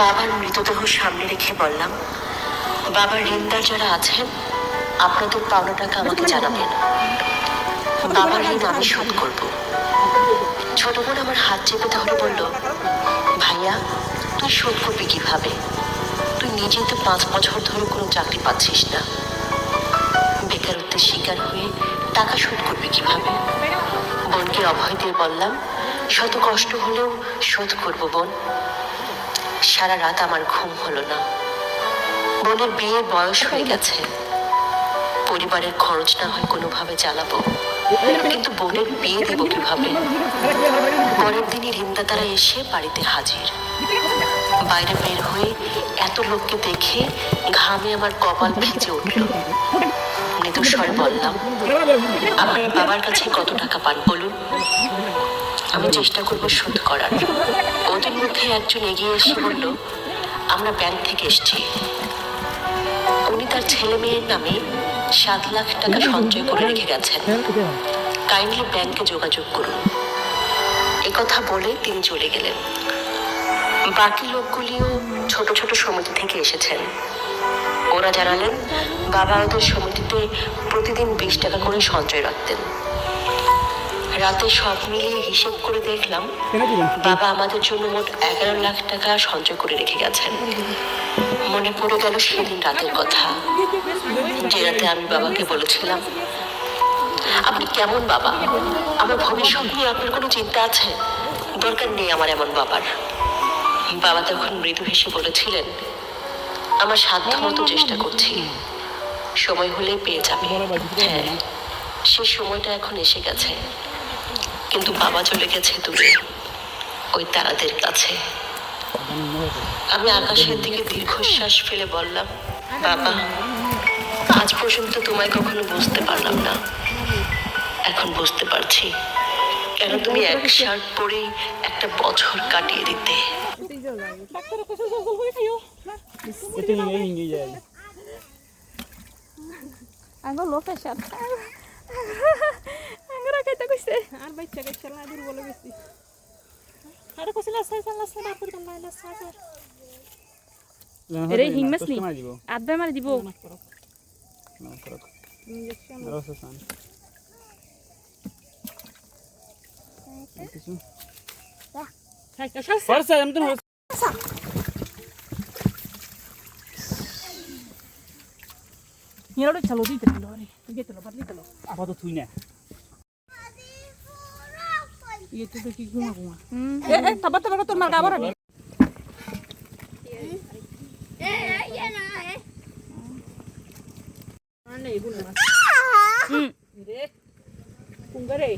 বাবার মৃতদেহ সামনে রেখে বললাম, বাবার ঋণদার যারা আছেন আপনাদের পাওনা টাকা আমাকে জানাবেন। বাবার ঋণ আমি শোধ করব। ছোট বোন আমার হাত চেপে ধরে বলল, ভাইয়া, তুই শোধ করবি কীভাবে? তুই নিজেই তো পাঁচ বছর ধরে কোনো চাকরি পাচ্ছিস না। বেকারত্বের শিকার হয়ে টাকা শোধ করবি কীভাবে? বোনকে অভয় দিয়ে বললাম, শত কষ্ট হলেও শোধ করব বোন। সারা রাত আমার ঘুম হলো না। বোনের বিয়ের বয়স হয়ে গেছে। পরিবারের খরচ না হয় কোনোভাবে চালাবো কিন্তু বোনের বিয়ে দেবো কীভাবে? পরের দিনই রিন্দাতারা এসে বাড়িতে হাজির। বাইরে বের হয়ে এত লোককে দেখে ঘামে আমার কপাল ভিজে উঠল। মৃদুস্বরে বললাম, আপনার বাবার কাছে কত টাকা পান বলুন? আমি চেষ্টা করব শোধ করার। ওদের মধ্যে একজন এগিয়ে এসে বলল, আমরা ব্যাংক থেকে এসেছি। উনি তার ছেলে মেয়ের নামে সাত লাখ টাকা সঞ্চয় করে রেখে গেছেন। কাইন্ডলি ব্যাংকে যোগাযোগ করুন। কথা বলে তিনি চলে গেলেন। বাকি লোকগুলিও ছোট ছোট সমিতি থেকে এসেছেন। ওরা জানালেন, বাবা ওদের সমিতিতে প্রতিদিন বিশ টাকা করে সঞ্চয় রাখতেন। রাতে সব মিলিয়ে হিসেব করে দেখলাম বাবা আমাদের জন্য মোট এগারো লাখ টাকা সঞ্চয় করে রেখে গেছেন। মনে পড়ে গেল সেদিন রাতের কথা। যে রাতে আমি বাবাকে বলেছিলাম আপনি কেমন বাবা? আমার ভবিষ্যৎ নিয়ে আপনার কোনো চিন্তা আছে? দরকার নেই আমার এমন বাবার। বাবা তখন মৃদু হেসে বলেছিলেন আমার সাধ্য মতো চেষ্টা করছি। সময় হলেই পেয়ে যাবে। হ্যাঁ সে সময়টা এখন এসে গেছে। কিন্তু বাবা চলে গেছে দূরে। ওই তারাদের কাছে। আমি আকাশের দিকে দীর্ঘশ্বাস ফেলে বললাম বাবা আজ পর্যন্ত তোমায় কখনো বুঝতে পারলাম না। এখন বুঝতে পারছি কেন তুমি এক শার্ট পরেই একটা বছর কাটিয়ে দিতে। ডাক্তার কইছে জল এরে হিং মাছ নি মারি দিব আদবে মারি দিব না করক ইয়ে তো কি ঘুমা। ঘুমা এ এ তাবা তাবা তোর মার গাবর নি হুম। রে। কুঙ্গারে